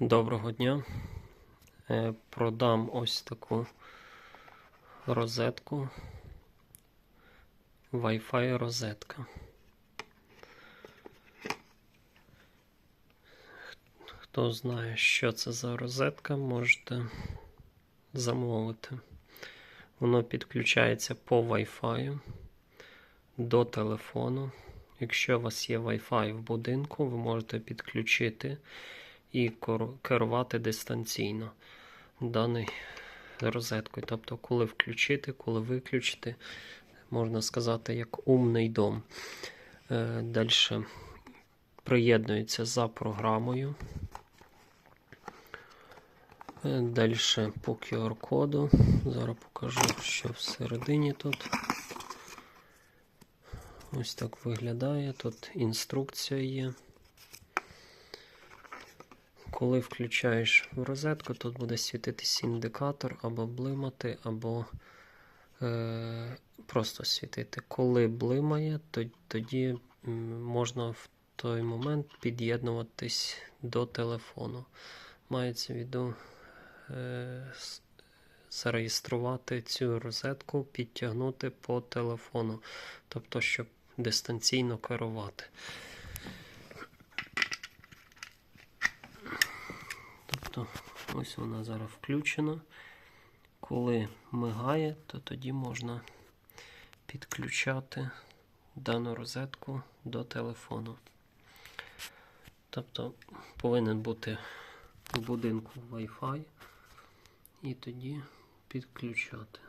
Доброго дня. Е, Продам ось таку розетку. Wi-Fi розетка. Хто знає, що це за розетка, можете замовити. Воно підключається по Wi-Fi до телефону. Якщо у вас є Wi-Fi в будинку, ви можете підключити і керувати дистанційно даною розеткою. Тобто, коли включити, коли виключити, можна сказати, як умний дом. Е, Далі приєднується за програмою. Далі по QR-коду. Зараз покажу, що всередині тут. Ось так виглядає. Тут інструкція є. Коли включаєш в розетку, тут буде світитись індикатор або блимати, або е, просто світити. Коли блимає, то, тоді можна в той момент під'єднуватись до телефону. Мається в виду е, зареєструвати цю розетку, підтягнути по телефону, тобто, щоб дистанційно керувати. Тобто, ось вона зараз включена. Коли мигає, то тоді можна підключати дану розетку до телефону. Тобто повинен бути в будинку Wi-Fi і тоді підключати.